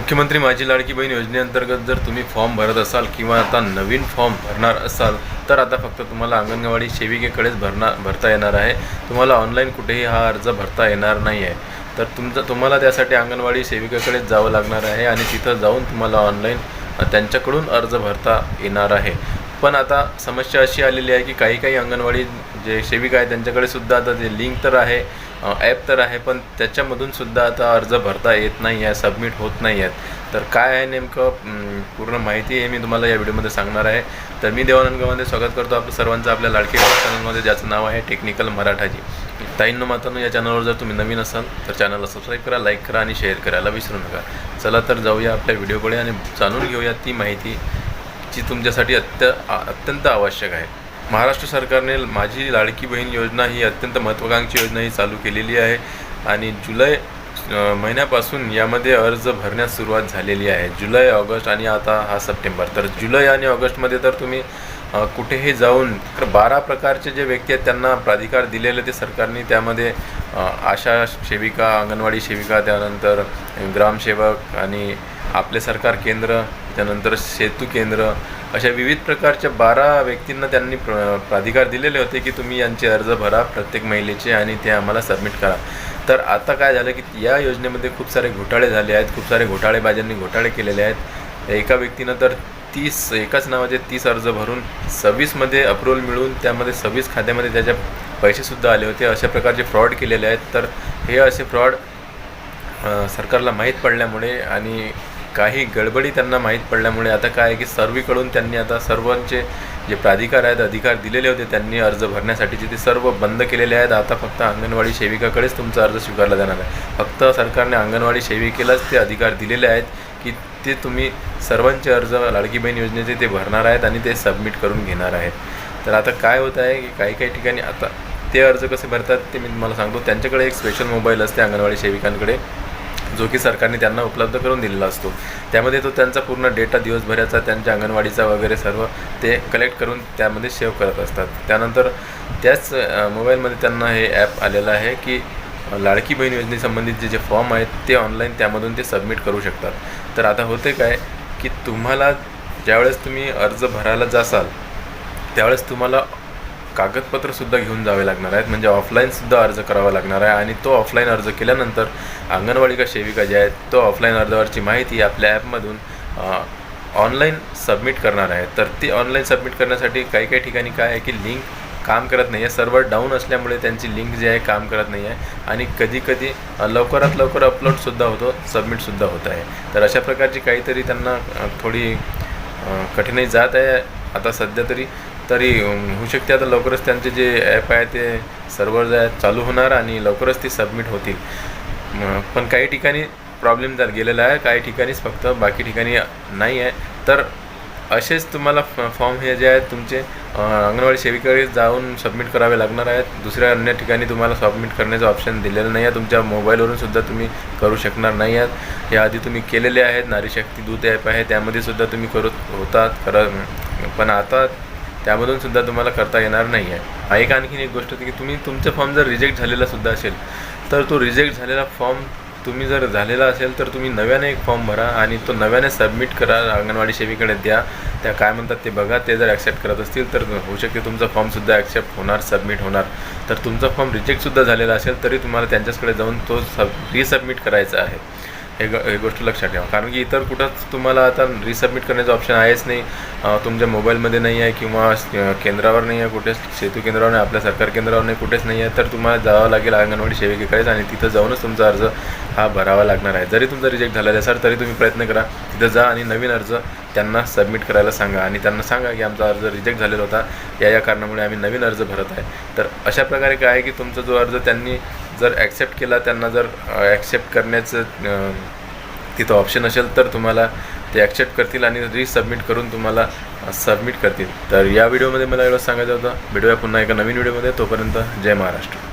मुख्यमंत्री माझी लाडकी बहीण योजनेअंतर्गत जर तुम्ही फॉर्म भरत असाल किंवा आता नवीन फॉर्म भरणार असाल तर आता फक्त तुम्हाला अंगणवाडी सेविकेकडेच भरणार भरता येणार आहे. तुम्हाला ऑनलाईन कुठेही हा अर्ज भरता येणार नाही आहे तर तुमचं तुम्हाला त्यासाठी अंगणवाडी सेविकेकडेच जावं लागणार आहे आणि तिथं जाऊन तुम्हाला ऑनलाईन त्यांच्याकडून अर्ज भरता येणार आहे. पण आता समस्या अशी आलेली आहे की काही काही अंगणवाडी जे सेविका आहे त्यांच्याकडे सुद्धा आता ते लिंक तर आहे ॲप तर आहे पण त्याच्यामधून सुद्धा आता अर्ज भरता येत नाही आहे सबमिट होत नाही आहेत. तर काय आहे नेमकं? पूर्ण माहिती आहे मी तुम्हाला या व्हिडिओमध्ये सांगणार आहे. तर मी देवानंद गव्हाणे स्वागत करतो आपलं सर्वांचं आपल्या लाडकी चॅनलमध्ये ज्याचं नाव आहे टेक्निकल मराठाजी. ताईंनो मातांनो या चॅनलवर जर तुम्ही नवीन असाल तर चॅनलला सबस्क्राईब करा लाईक करा आणि शेअर करायला विसरू नका. चला तर जाऊया आपल्या व्हिडिओकडे आणि जाणून घेऊया ती माहिती जी तुमच्यासाठी अत्य अत्यंत आवश्यक आहे. महाराष्ट्र सरकारने माझी लाडकी बहीण योजना ही अत्यंत महत्त्वाकांक्षी योजना ही चालू केलेली आहे. आणि जुलै महिन्यापासून यामध्ये अर्ज भरण्यास सुरुवात झालेली आहे. जुलै ऑगस्ट आणि आता हा सप्टेंबर. तर जुलै आणि ऑगस्टमध्ये तर तुम्ही कुठेही जाऊन तर बारा प्रकारचे जे व्यक्ती आहेत त्यांना प्राधिकार दिलेले ते सरकारने त्यामध्ये आशा सेविका अंगणवाडी सेविका त्यानंतर ग्रामसेवक आणि आपले सरकार केंद्र त्यानंतर सेतू केंद्र अशा विविध प्रकारच्या बारा व्यक्तींना त्यांनी प्र प्राधिकार दिलेले होते की तुम्ही यांचे अर्ज भरा प्रत्येक महिलेचे आणि ते आम्हाला सबमिट करा. तर आता काय झालं की या योजनेमध्ये खूप सारे घोटाळे झाले आहेत खूप सारे घोटाळेबाजांनी घोटाळे केलेले आहेत. एका व्यक्तीनं तर तीस एकाच नावाचे तीस अर्ज भरून सव्वीसमध्ये अप्रुव्हल मिळून त्यामध्ये सव्वीस खात्यामध्ये त्याच्या पैसेसुद्धा आले होते. अशा प्रकारचे फ्रॉड केलेले आहेत. तर हे असे फ्रॉड सरकारला माहीत पडल्यामुळे आणि काही गडबडी त्यांना माहीत पडल्यामुळे आता काय आहे की सर्वीकडून त्यांनी आता सर्वांचे जे प्राधिकार आहेत अधिकार दिलेले होते त्यांनी अर्ज भरण्यासाठीचे ते सर्व बंद केलेले आहेत. आता फक्त अंगणवाडी सेविकाकडेच तुमचा अर्ज स्वीकारला जाणार आहे. फक्त सरकारने अंगणवाडी सेविकेलाच ते अधिकार दिलेले आहेत की ते तुम्ही सर्वांचे अर्ज लाडकी बहीण योजनेचे ते भरणार आहेत आणि ते सबमिट करून घेणार आहेत. तर आता काय होत आहे की काही काही ठिकाणी आता ते अर्ज कसे भरतात ते मी तुम्हाला सांगतो. त्यांच्याकडे एक स्पेशल मोबाईल असते अंगणवाडी सेविकांकडे. जो की सरकारने त्यांना उपलब्ध करून दिलेला असतो. त्यामध्ये तो त्यांचा पूर्ण डेटा दिवसभराचा त्यांच्या अंगणवाडीचा वगैरे सर्व ते कलेक्ट करून त्यामध्ये सेव्ह करत असतात. त्यानंतर त्याच मोबाईलमध्ये त्यांना हे ॲप आलेलं आहे की लाडकी बहीण योजनेसंबंधित जे जे फॉर्म आहेत ते ऑनलाईन त्यामधून ते सबमिट करू शकतात. तर आता होते काय की तुम्हाला ज्यावेळेस तुम्ही अर्ज भरायला जासाल त्यावेळेस तुम्हाला कागदपत्रसुद्धा घेऊन जावे लागणार आहेत. म्हणजे ऑफलाईनसुद्धा अर्ज करावा लागणार आहे. आणि तो ऑफलाईन अर्ज केल्यानंतर अंगणवाडी सेविका ज्या आहेत तो ऑफलाईन अर्जावरची माहिती आपल्या ॲपमधून ऑनलाईन सबमिट करणार आहे. तर ती ऑनलाईन सबमिट करण्यासाठी काही काही ठिकाणी काय आहे की लिंक काम करत नाही आहे सर्व्हर डाऊन असल्यामुळे त्यांची लिंक जी आहे काम करत नाही आहे आणि कधीकधी लवकरात लवकर अपलोडसुद्धा होतो सबमिटसुद्धा होत आहे. तर अशा प्रकारची काहीतरी त्यांना थोडी कठीणाई जात आहे. आता सध्या तरी तरी होऊ शकते. आता लवकरच त्यांचे जे ॲप आहे ते सर्व्हर जे आहेत चालू होणार आणि लवकरच ते सबमिट होतील. पण काही ठिकाणी प्रॉब्लेम जर गेलेला आहे. काही ठिकाणीच फक्त बाकी ठिकाणी नाही आहे. तर असेच तुम्हाला फ फॉर्म हे जे आहेत तुमचे अंगणवाडी सेविकाकडे जाऊन सबमिट करावे लागणार आहेत. दुसऱ्या अन्य ठिकाणी तुम्हाला सबमिट करण्याचं ऑप्शन दिलेलं नाही आहे. तुमच्या मोबाईलवरून सुद्धा तुम्ही करू शकणार नाही आहात. याआधी तुम्ही केलेले आहेत. नारीशक्ती दूत ॲप आहे. त्यामध्ये सुद्धा तुम्ही करत होतात. कर पण आता त्यामधून सुद्धा तुम्हाला करता येणार नाही आहे एक आणखीन एक गोष्ट होती की तुम्ही तुमचा फॉर्म जर रिजेक्ट झालेला सुद्धा असेल तर तो रिजेक्ट झालेला फॉर्म तुम्ही जर झालेला असेल तर तुम्ही नव्याने एक फॉर्म भरा आणि तो नव्याने सबमिट करा अंगणवाडी सेवेकडे द्या. त्या काय म्हणतात ते बघा ते जर ॲक्सेप्ट करत असतील तर होऊ शकते तुमचा फॉर्मसुद्धा ॲक्सेप्ट होणार सबमिट होणार. तर तुमचा फॉर्म रिजेक्टसुद्धा झालेला असेल तरी तुम्हाला त्यांच्याचकडे जाऊन तो सब रिसबमिट करायचा आहे. हे ग हे गोष्ट लक्षात ठेवा. कारण की इतर कुठंच तुम्हाला आता रिसबमिट करण्याचं ऑप्शन आहेच नाही. तुमच्या मोबाईलमध्ये नाही आहे किंवा केंद्रावर नाही आहे कुठेच सेतू केंद्रावर नाही आपल्या सरकार केंद्रावर नाही कुठेच नाही आहे तर तुम्हाला जावं लागेल अंगणवाडी सेविकेकडेच आणि तिथं जाऊनच तुमचा अर्ज हा भरावा लागणार आहे. जरी तुमचा रिजेक्ट झालेला सर तरी तुम्ही प्रयत्न करा. तिथं जा आणि नवीन अर्ज त्यांना सबमिट करायला सांगा आणि त्यांना सांगा की आमचा अर्ज रिजेक्ट झालेला होता. या या कारणामुळे आम्ही नवीन अर्ज भरत आहे. तर अशा प्रकारे काय आहे की तुमचा जो अर्ज त्यांनी जर ॲक्सेप्ट केला त्यांना जर ॲक्सेप्ट करण्याचं तिथं ऑप्शन असेल तर तुम्हाला ते ॲक्सेप्ट करतील आणि रिसबमिट करून तुम्हाला सबमिट करतील. तर या व्हिडिओमध्ये मला एवढं सांगायचं होतं. भेटूया पुन्हा एका नवीन व्हिडिओमध्ये तोपर्यंत जय महाराष्ट्र.